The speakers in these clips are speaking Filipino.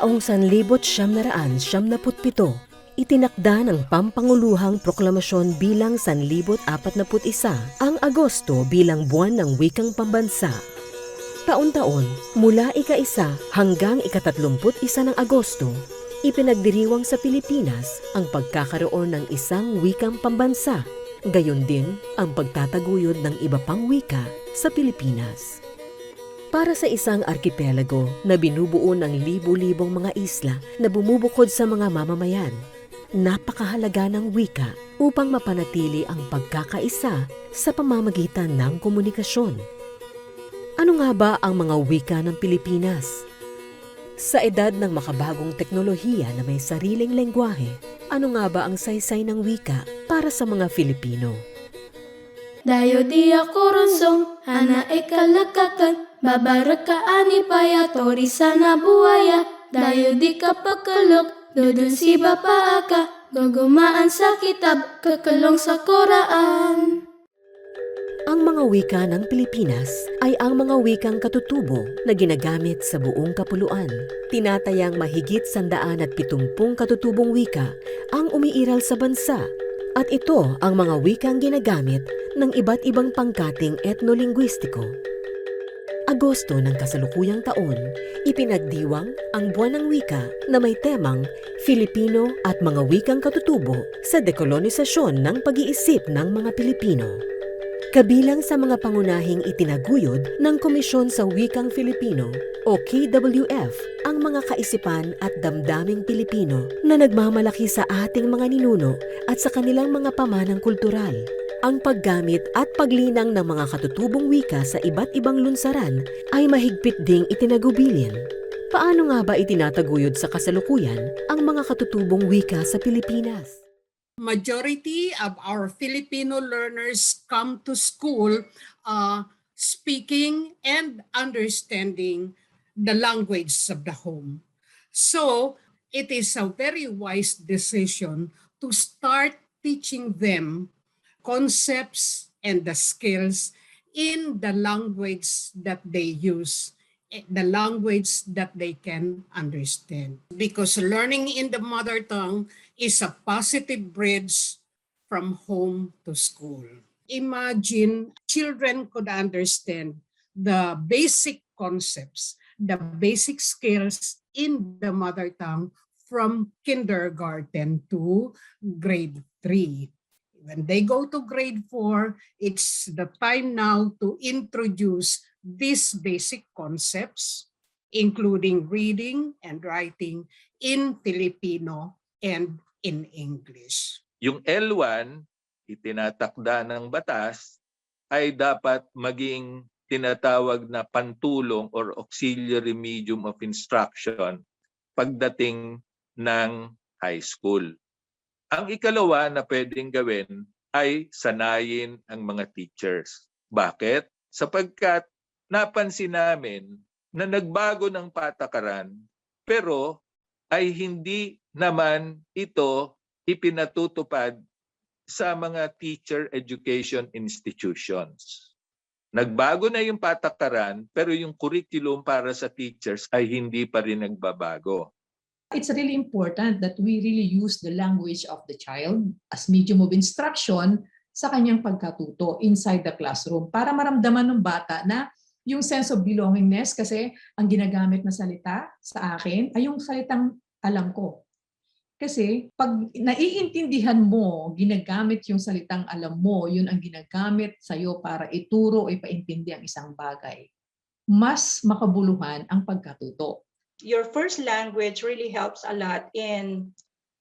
Taong 1977, itinakda ng pampanguluhang proklamasyon bilang 1941 ang Agosto bilang buwan ng wikang pambansa. Taon-taon, mula ika-isa hanggang ika-31 ng Agosto, ipinagdiriwang sa Pilipinas ang pagkakaroon ng isang wikang pambansa, gayon din ang pagtataguyod ng iba pang wika sa Pilipinas. Para sa isang arkipelago na binubuo ng libu-libong mga isla na bumubukod sa mga mamamayan, napakahalaga ng wika upang mapanatili ang pagkakaisa sa pamamagitan ng komunikasyon. Ano nga ba ang mga wika ng Pilipinas? Sa edad ng makabagong teknolohiya na may sariling lengguwahe, ano nga ba ang saysay ng wika para sa mga Filipino? Dayo di ako ronsong, ana ikalakatan, babarak ka ani paya, tori sana buaya. Dayo di ka pakalok, dodon si bapa ka, gugumaan sa kitab, kakalong sa Koraan. Ang mga wika ng Pilipinas ay ang mga wikang katutubo na ginagamit sa buong kapuluan. Tinatayang mahigit sandaan at pitumpung katutubong wika ang umiiral sa bansa at ito ang mga wikang ginagamit ng iba't ibang pangkating etnolinguistiko. Agosto ng kasalukuyang taon, ipinagdiwang ang buwan ng wika na may temang Filipino at mga wikang katutubo sa dekolonisasyon ng pag-iisip ng mga Pilipino. Kabilang sa mga pangunahing itinaguyod ng Komisyon sa Wikang Filipino o KWF ang mga kaisipan at damdaming Pilipino na nagmamalaki sa ating mga ninuno at sa kanilang mga pamanang kultural. Ang paggamit at paglinang ng mga katutubong wika sa iba't ibang lunsaran ay mahigpit ding itinagubilin. Paano nga ba itinataguyod sa kasalukuyan ang mga katutubong wika sa Pilipinas? majority of our Filipino learners come to school uh, speaking and understanding the language of the home. So it is a very wise decision to start teaching them concepts and the skills in the language that they use eh, the language that they can understand. Because learning in the mother tongue is a positive bridge from home to school. Imagine children could understand the basic concepts, the basic skills in the mother tongue from kindergarten to grade 3. When they go to grade 4, it's the time now to introduce these basic concepts, including reading and writing in Filipino and in English. Yung L1, itinatakda ng batas, ay dapat maging tinatawag na pantulong or auxiliary medium of instruction pagdating ng high school. Ang ikalawa na pwedeng gawin ay sanayin ang mga teachers. Bakit? Sapagkat napansin namin na nagbago ng patakaran pero ay hindi naman ito ipinatutupad sa mga teacher education institutions. Nagbago na yung patakaran pero yung curriculum para sa teachers ay hindi pa rin nagbabago. It's really important that we really use the language of the child as medium of instruction sa kanyang pagkatuto inside the classroom para maramdaman ng bata na yung sense of belongingness kasi ang ginagamit na salita sa akin ay yung salitang alam ko. Kasi pag naiintindihan mo, ginagamit yung salitang alam mo, yun ang ginagamit sa'yo para ituro o ipaintindi ang isang bagay. Mas makabuluhan ang pagkatuto. Your first language really helps a lot in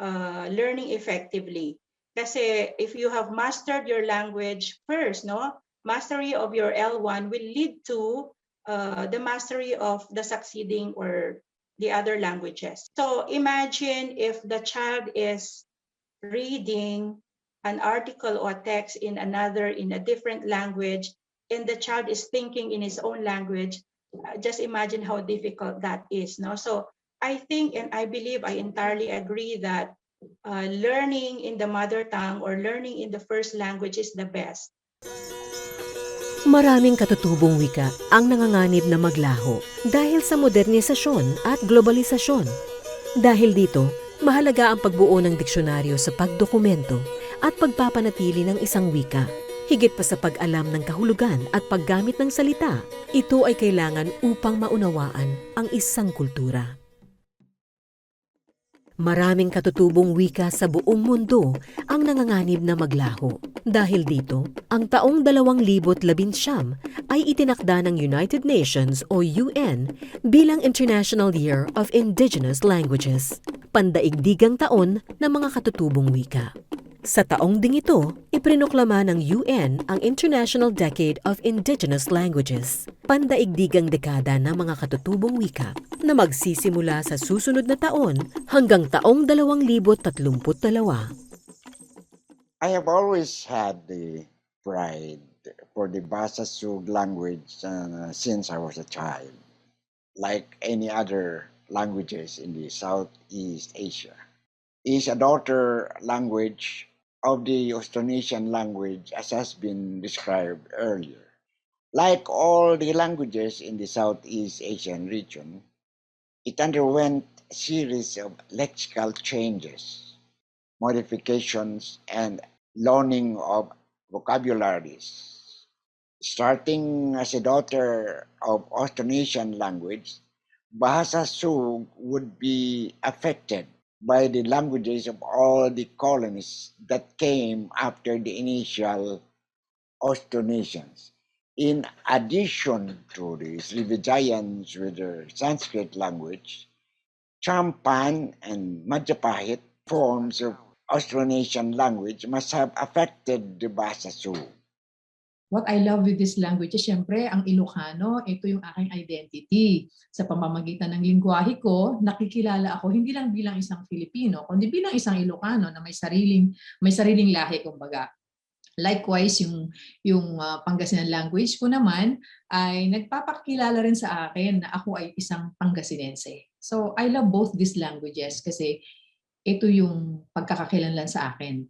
uh, learning effectively. Kasi if you have mastered your language first, no, mastery of your L1 will lead to uh, the mastery of the succeeding or the other languages. So imagine if the child is reading an article or text in another, in a different language, and the child is thinking in his own language, just imagine how difficult that is no so i think and i believe i entirely agree that uh, learning in the mother tongue or learning in the first language is the best Maraming katutubong wika ang nanganganib na maglaho dahil sa modernisasyon at globalisasyon. Dahil dito, mahalaga ang pagbuo ng diksyonaryo sa pagdokumento at pagpapanatili ng isang wika. Higit pa sa pag-alam ng kahulugan at paggamit ng salita, ito ay kailangan upang maunawaan ang isang kultura. Maraming katutubong wika sa buong mundo ang nanganganib na maglaho. Dahil dito, ang taong 2019 ay itinakda ng United Nations o UN bilang International Year of Indigenous Languages, pandaigdigang taon ng mga katutubong wika. Sa taong ding ito, iprinoklama ng UN ang International Decade of Indigenous Languages, pandaigdigang dekada ng mga katutubong wika na magsisimula sa susunod na taon hanggang taong 2032. I have always had the pride for the Basa Sug language uh, since I was a child, like any other languages in the Southeast Asia. Is a daughter language of the Austronesian language as has been described earlier. Like all the languages in the Southeast Asian region, it underwent a series of lexical changes, modifications, and learning of vocabularies. Starting as a daughter of Austronesian language, Bahasa Sug would be affected by the languages of all the colonies that came after the initial Austronesians. In addition to the Srivijayans with their Sanskrit language, Champan and Majapahit forms of Austronesian language must have affected the Bahasa Sug. What I love with this language is syempre ang Ilocano, ito yung aking identity. Sa pamamagitan ng lingwahe ko, nakikilala ako hindi lang bilang isang Filipino, kundi bilang isang Ilocano na may sariling may sariling lahi kumbaga. Likewise, yung yung uh, Pangasinan language ko naman ay nagpapakilala rin sa akin na ako ay isang Pangasinense. So I love both these languages kasi ito yung pagkakakilanlan sa akin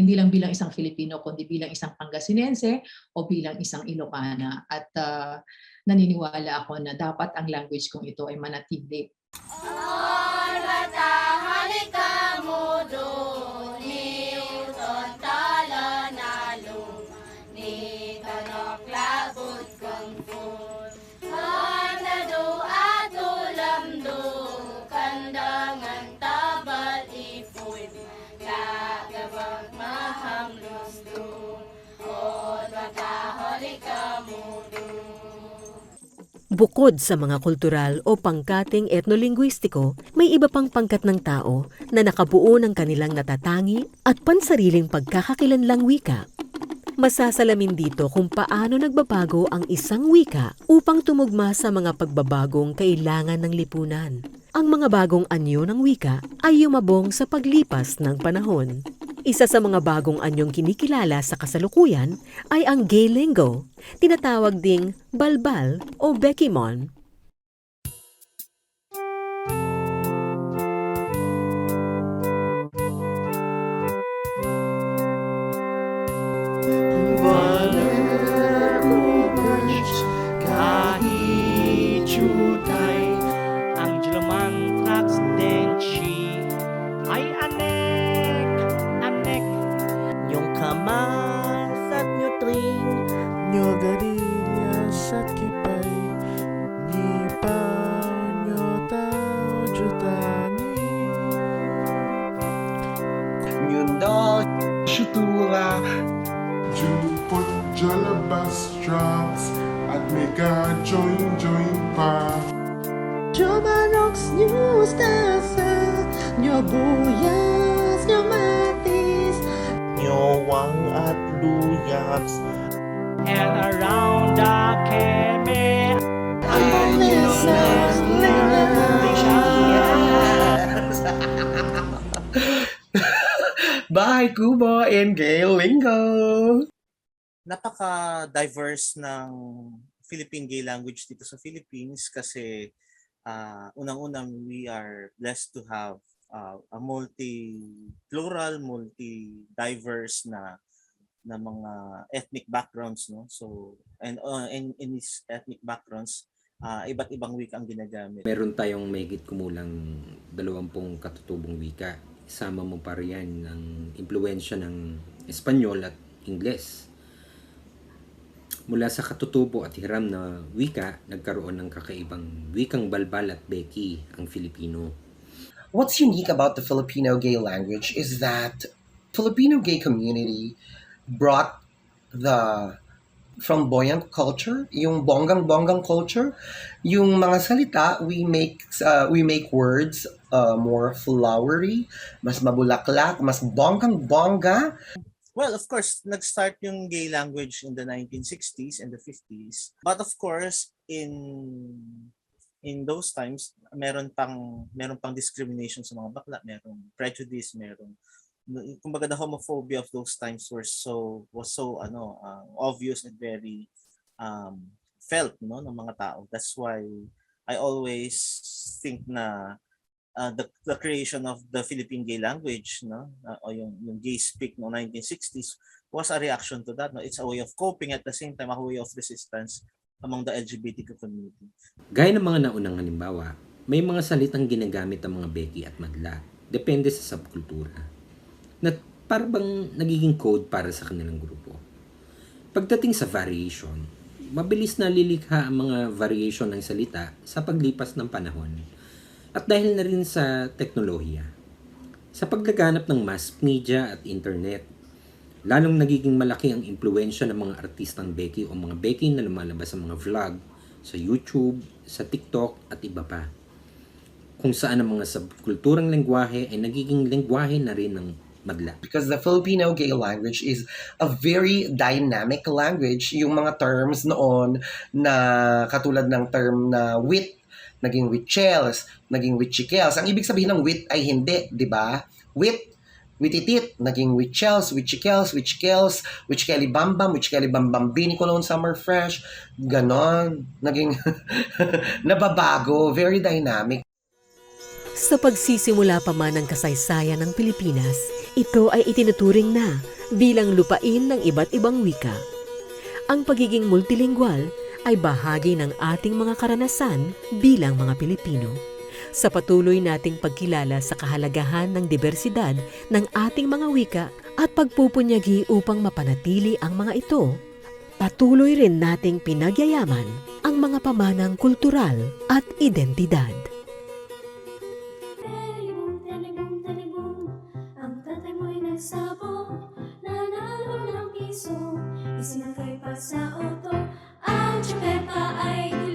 hindi lang bilang isang Filipino, kundi bilang isang Pangasinense o bilang isang Ilocana. At ah, naniniwala ako na dapat ang language kong ito ay manatili. Bukod sa mga kultural o pangkating etnolinguistiko, may iba pang pangkat ng tao na nakabuo ng kanilang natatangi at pansariling pagkakakilanlang wika. Masasalamin dito kung paano nagbabago ang isang wika upang tumugma sa mga pagbabagong kailangan ng lipunan. Ang mga bagong anyo ng wika ay yumabong sa paglipas ng panahon. Isa sa mga bagong anyong kinikilala sa kasalukuyan ay ang gay lingo, tinatawag ding balbal o bekimon. Nyundo shutura Juput jalabas drops at mega join join pa. Jomanox News Tasa Nyo buyas, nyo matis nyowang at luyas and around the keme Bye, Kubo and Gail Lingo! napaka-diverse ng Philippine gay language dito sa Philippines kasi ah, unang-unang we are blessed to have ah, a multi-plural, multi-diverse na na mga ethnic backgrounds no so and uh, in in these ethnic backgrounds ah, iba't ibang wika ang ginagamit Meron tayong mahigit kumulang dalawampung katutubong wika. Isama mo pa riyan ng impluensya ng Espanyol at Ingles. Mula sa katutubo at hiram na wika, nagkaroon ng kakaibang wikang balbal at beki ang Filipino. What's unique about the Filipino gay language is that Filipino gay community brought the flamboyant culture, yung bonggang-bonggang culture, yung mga salita, we make uh, we make words uh, more flowery, mas mabulaklak, mas bonggang-bongga, Well, of course, nag-start yung gay language in the 1960s and the 50s. But of course, in in those times, meron pang meron pang discrimination sa mga bakla, meron prejudice, meron kumbaga the homophobia of those times were so was so ano uh, obvious and very um, felt no ng mga tao. That's why I always think na uh, the, the creation of the Philippine gay language, no, uh, o yung, yung gay speak no 1960s was a reaction to that. No, it's a way of coping at the same time a way of resistance among the LGBTQ community. Gaya ng mga naunang halimbawa, may mga salitang ginagamit ang mga beki at madla. Depende sa subkultura. Na parang nagiging code para sa kanilang grupo. Pagdating sa variation, mabilis na lilikha ang mga variation ng salita sa paglipas ng panahon. At dahil na rin sa teknolohiya. Sa paglaganap ng mass media at internet, lalong nagiging malaki ang impluensya ng mga artistang Becky o mga Becky na lumalabas sa mga vlog sa YouTube, sa TikTok at iba pa. Kung saan ang mga subkulturang lengguwahe ay nagiging lengguwahe na rin ng madla. because the Filipino gay language is a very dynamic language. Yung mga terms noon na katulad ng term na wit, naging witchels, naging witchikels. Ang ibig sabihin ng wit ay hindi, di ba? Wit, wititit, naging witchels, witchikels, witchikels, witchkeli bambam, witchkeli bambambini cologne summer fresh, ganon. Naging nababago, very dynamic. Sa pagsisimula pa man ng kasaysayan ng Pilipinas, ito ay itinuturing na bilang lupain ng iba't ibang wika. Ang pagiging multilingual ay bahagi ng ating mga karanasan bilang mga Pilipino. Sa patuloy nating pagkilala sa kahalagahan ng diversidad ng ating mga wika at pagpupunyagi upang mapanatili ang mga ito, patuloy rin nating pinagyayaman ang mga pamanang kultural at identidad. sabong Nanalo ng piso. Isinakay pa sa auto Ang chupepa ay